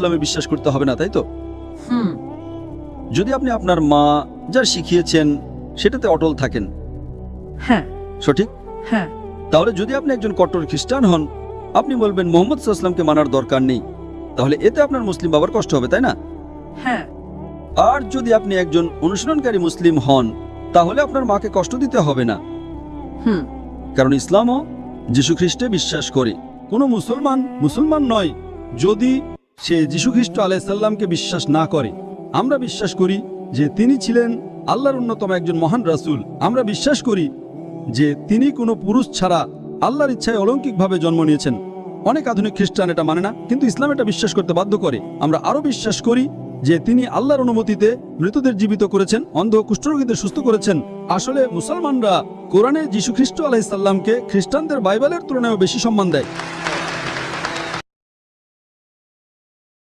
সাল্লামে বিশ্বাস করতে হবে না তাই তো? যদি আপনি আপনার মা যা শিখিয়েছেন সেটাতে অটল থাকেন। হ্যাঁ। সঠিক? হ্যাঁ। তাহলে যদি আপনি একজন কট্টর খ্রিস্টান হন আপনি বলবেন মোহাম্মদ সাল্লামকে মানার দরকার নেই। তাহলে এতে আপনার মুসলিম বাবার কষ্ট হবে তাই না? হ্যাঁ। আর যদি আপনি একজন অনুসরণকারী মুসলিম হন তাহলে আপনার মাকে কষ্ট দিতে হবে না। হুম। কারণ ইসলামও যীশু খ্রিস্টে বিশ্বাস করে। কোনো মুসলমান মুসলমান নয় যদি সে যীশু খ্রিস্ট আলাইসাল্লামকে বিশ্বাস না করে। আমরা বিশ্বাস করি যে তিনি ছিলেন আল্লাহর অন্যতম একজন মহান রাসূল। আমরা বিশ্বাস করি যে তিনি কোনো পুরুষ ছাড়া আল্লাহর ইচ্ছায় অলৌকিকভাবে জন্ম নিয়েছেন। অনেক আধুনিক খ্রিস্টান এটা মানে না, কিন্তু ইসলাম এটা বিশ্বাস করতে বাধ্য করে। আমরা আরও বিশ্বাস করি যে তিনি আল্লাহর অনুমতিতে মৃতদের জীবিত করেছেন, অন্ধ কুষ্ঠরোগীদের সুস্থ করেছেন। আসলে মুসলমানরা কোরআনে যীশু খ্রিস্ট আলাইসাল্লামকে খ্রিস্টানদের বাইবেলের তুলনায় বেশি সম্মান দেয়।